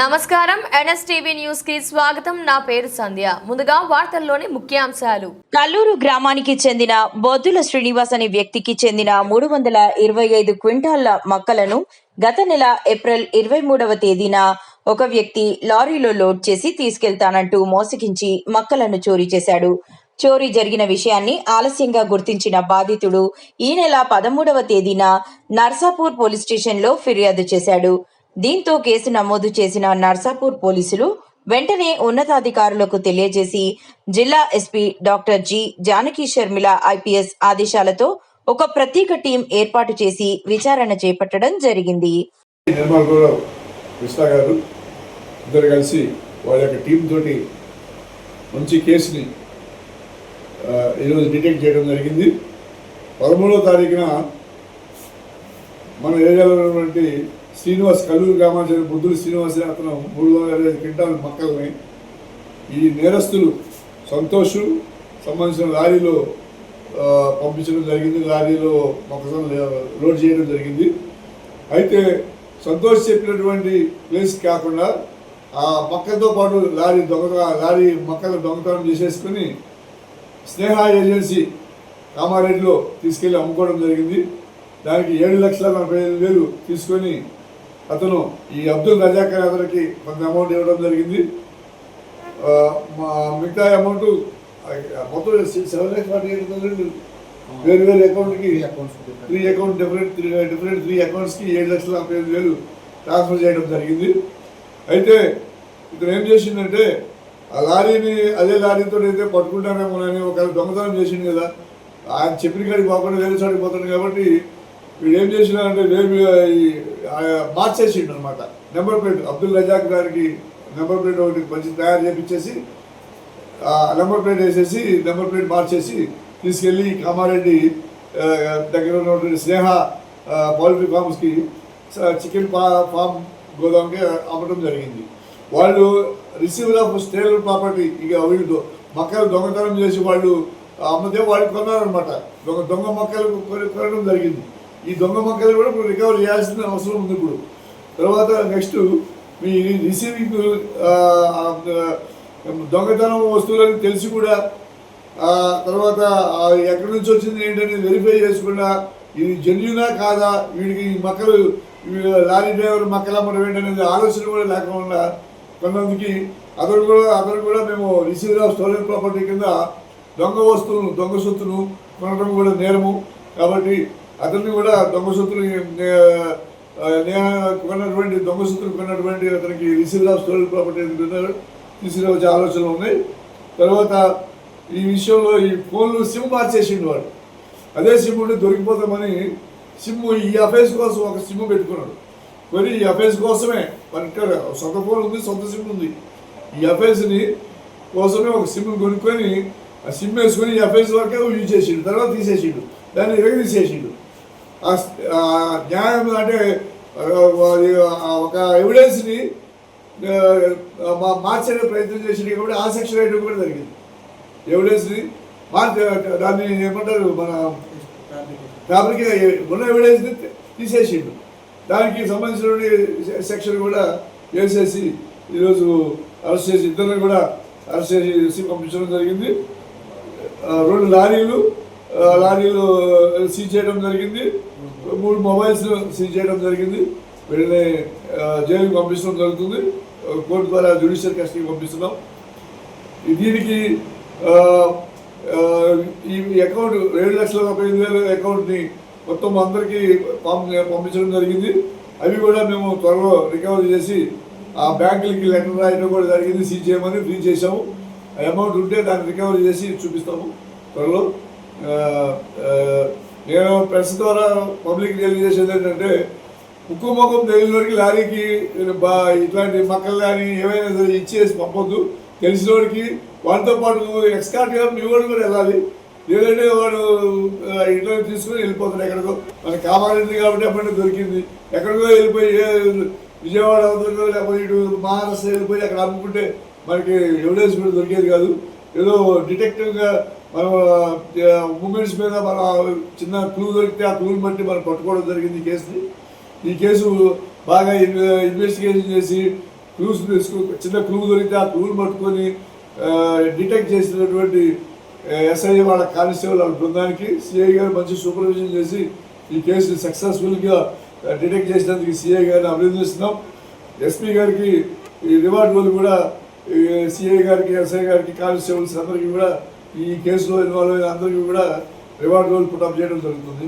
నమస్కారం. ఎన్ఎస్టీవీ న్యూస్కి స్వాగతం. నా పేరు సంధ్య. ముందుగా వార్తల్లోని ముఖ్యాంశాలు. కల్లూరు గ్రామానికి చెందిన బొద్దుల శ్రీనివాస్ అనే వ్యక్తికి చెందిన మూడు వందల ఇరవై ఐదు క్వింటాళ్ళ మొక్కలను గత నెల ఏప్రిల్ ఇరవై మూడవ తేదీన ఒక వ్యక్తి లారీలో లోడ్ చేసి తీసుకెళ్తానంటూ మోసగించి మొక్కలను చోరీ చేశాడు. చోరీ జరిగిన విషయాన్ని ఆలస్యంగా గుర్తించిన బాధితుడు ఈ నెల పదమూడవ తేదీన నర్సాపూర్ పోలీస్ స్టేషన్లో ఫిర్యాదు చేశాడు. దీంతో కేసు నమోదు చేసిన నర్సాపూర్ పోలీసులు వెంటనే ఉన్నతాధికారులకు తెలియజేసి జిల్లా SP doctor G Janaki Sharmila IPS ఆదేశాలతో ఒక ప్రత్యేక టీం ఏర్పాటు చేసి విచారణ చేపట్టడం జరిగింది. గారు ఇద్దరు కలిసి వాళ్ళ యొక్క టీం తోటి మంచి కేసుని ఈరోజు డిటెక్ట్ చేయడం జరిగింది. పదమూడవ తారీఖున మన ఏరియాలో ఉన్నటువంటి శ్రీనివాస్ కల్లూరు గ్రామానికి బుద్ధుడు శ్రీనివాస్ అతను మూడు వందల ఇరవై ఐదు క్వింటాల ఈ నేరస్తులు సంతోష్ సంబంధించిన లారీలో పంపించడం జరిగింది. లారీలో మొక్కజొన్న లోడ్ చేయడం జరిగింది. అయితే సంతోష్ చెప్పినటువంటి ప్లేస్ కాకుండా ఆ మొక్కలతో పాటు లారీ దొంగ లారీ మొక్కలు దొంగతనం చేసేసుకుని స్నేహ ఏజెన్సీ కామారెడ్డిలో తీసుకెళ్ళి అమ్ముకోవడం జరిగింది. దానికి ఏడు లక్షల నలభై ఐదు వేలు తీసుకొని అతను ఈ అబ్దుల్ రజాక్ అనే అతనికి కొంత అమౌంట్ ఇవ్వడం జరిగింది. మా మిగతా అమౌంట్ మొత్తం seven lakhs forty eight thousand వేరు వేరు అకౌంట్కి three account different three different three అకౌంట్స్కి ఏడు లక్షల నలభై ఐదు వేలు ట్రాన్స్ఫర్ చేయడం జరిగింది. అయితే ఇతను ఏం చేసిందంటే ఆ లారీని అదే లారీతో అయితే పట్టుకుంటానేమోనని ఒక దొంగతనం చేసిండు కదా. ఆయన చెప్పిన కాడికి పోకుండా వేరే చోటికి పోతాడు కాబట్టి వీడు ఏం చేసినారంటే వేరు మార్చేసిండు అనమాట నెంబర్ ప్లేట్ అబ్దుల్ రజాక్ గారికి నెంబర్ ప్లేట్ ఒకటి మంచి తయారు చేపించేసి నెంబర్ ప్లేట్ వేసేసి నెంబర్ ప్లేట్ మార్చేసి తీసుకెళ్ళి కామారెడ్డి దగ్గర ఉన్నటువంటి స్నేహ పౌల్ట్రీ ఫార్మ్స్కి చికెన్ ఫా ఫామ్ గోదాంకి అమ్మటం జరిగింది. వాళ్ళు రిసీవర్ ఆఫ్ స్టేల్ ప్రాపర్టీ ఇక వీళ్ళు మొక్కలు దొంగతనం చేసి వాళ్ళు అమ్మతే వాళ్ళు కొన్నారనమాట దొంగ దొంగ మొక్కలు కొనడం జరిగింది. ఈ దొంగ మొక్కలు కూడా ఇప్పుడు రికవర్ చేయాల్సిన అవసరం ఉంది ఇప్పుడు. తర్వాత నెక్స్ట్ మీ రిసీవింగ్ దొంగతనం వస్తువులని తెలిసి కూడా తర్వాత ఎక్కడి నుంచి వచ్చింది ఏంటని వెరిఫై చేసుకుండా ఇది జెన్యునా కాదా? వీడికి ఈ మొక్కలు లారీ డ్రైవర్ మొక్కలు అమ్మడం ఏంటనేది ఆలోచన కూడా లేకుండా కొంతమందికి అతడు కూడా అతడు కూడా మేము రిసీవర్ ఆఫ్ స్టోరేజ్ ప్రాపర్టీ కింద దొంగ వస్తువులు దొంగ సొత్తును కొనడం కూడా నేరము. కాబట్టి అతన్ని కూడా దొంగ నే- కొన్నటువంటి దొంగ కొన్నటువంటి అతనికి రిసీవర్ ఆఫ్ ప్రాపర్టీ కింద తీసుకురావచ్చే ఆలోచనలు ఉన్నాయి. తర్వాత ఈ విషయంలో ఈ ఫోన్లు సిమ్ మార్చేసిండు వాడు. అదే సిమ్ ఉండి దొరికిపోతామని సిమ్ ఈ అఫేస్ కోసం ఒక సిమ్ పెట్టుకున్నాడు. మరి ఈ అఫేస్ కోసమే మన సొంత ఫోన్ ఉంది సొంత సిమ్ ఉంది. ఈ అఫైర్స్ని కోసమే ఒక సిమ్ కొనుక్కొని ఆ సిమ్ వేసుకొని ఈ అఫేస్ వరకే యూజ్ చేసిండు. తర్వాత తీసేసిండు. దాన్ని ఎరగ తీసేసిండు న్యాయం అంటే ఆ, ఒక ఎవిడెన్స్ని మా- మార్చే ప్రయత్నం చేసిన కాబట్టి ఆ సెక్షన్ వేయడం కూడా జరిగింది. ఎవిడెన్స్ని మార్చ దాన్ని ఏమంటారు మన ఫ్యాబ్రిక్ ఉన్న ఎవిడెన్స్ని తీసేసిండు. దానికి సంబంధించిన సెక్షన్ కూడా వేసేసి ఈరోజు అరెస్ట్ చేసి ఇద్దరిని కూడా అరెస్ట్ చేసి పంపించడం జరిగింది. రెండు లారీలు లారీలు సీజ్ చేయడం జరిగింది. మూడు మొబైల్స్ సీజ్ చేయడం జరిగింది. వీళ్ళని జైలుకి పంపించడం జరుగుతుంది. కోర్టు ద్వారా జ్యుడిషియల్ కస్టడీకి పంపిస్తున్నాం. దీనికి ఈ అకౌంట్ ఏడు లక్షల నలభై ఐదు వేల అకౌంట్ని మొత్తం అందరికీ పంపించడం జరిగింది. అవి కూడా మేము త్వరలో రికవరీ చేసి ఆ బ్యాంకులకి లెటర్ రాయడం కూడా జరిగింది. సీజ్ చేయమని ఫ్రీ చేసాము ఆ అమౌంట్ ఉంటే దాన్ని రికవరీ చేసి చూపిస్తాము త్వరలో. నేను ప్రెస్ ద్వారా పబ్లిక్ తెలియజేసేది ఏంటంటే ఉక్కు ముఖం తెలియని వరకు లారీకి బా ఇట్లాంటి మక్కలు కానీ ఏమైనా సరే ఇచ్చేసి పంపొద్దు. తెలిసిన వాడికి వాడితో పాటు నువ్వు ఎక్స్కార్ట్గా మీ వాడు కూడా వెళ్ళాలి. లేదంటే వాడు ఇంట్లో తీసుకుని వెళ్ళిపోతాడు ఎక్కడికో. మనకు కావాలింది కాబట్టి అప్పటి దొరికింది. ఎక్కడికో వెళ్ళిపోయి విజయవాడ అవుతుందో లేకపోతే ఇటు మహారాష్ట్ర వెళ్ళిపోయి అక్కడ అమ్ముకుంటే మనకి ఎవిడెన్స్ కూడా దొరికేది కాదు. ఏదో డిటెక్టివ్గా మనం మూమెంట్స్ మీద మన చిన్న క్లూ దొరికితే ఆ క్లూని బట్టి మనం పట్టుకోవడం జరిగింది ఈ కేసుని. ఈ కేసు బాగా ఇన్- ఇన్వెస్టిగేషన్ చేసి క్లూస్ చిన్న క్లూ దొరికితే ఆ క్లూని పట్టుకొని డిటెక్ట్ చేసినటువంటి ఎస్ఐ వాళ్ళ కానిస్టేబుల్ వాళ్ళ బృందానికి సిఐ గారు మంచి సూపర్విజన్ చేసి ఈ కేసుని సక్సెస్ఫుల్గా డిటెక్ట్ చేసినందుకు సిఐ గారిని అభినందిస్తున్నాం. ఎస్పీ గారికి ఈ రివార్డ్ వాళ్ళు కూడా సిఐ గారికి ఎస్ఐ గారికి కానిస్టేబుల్స్ అందరికీ కూడా ఈ కేసులో ఇన్వాల్వ్ అయిన అందరికీ కూడా రివార్డ్ రోల్ పుటప్ చేయడం జరుగుతుంది.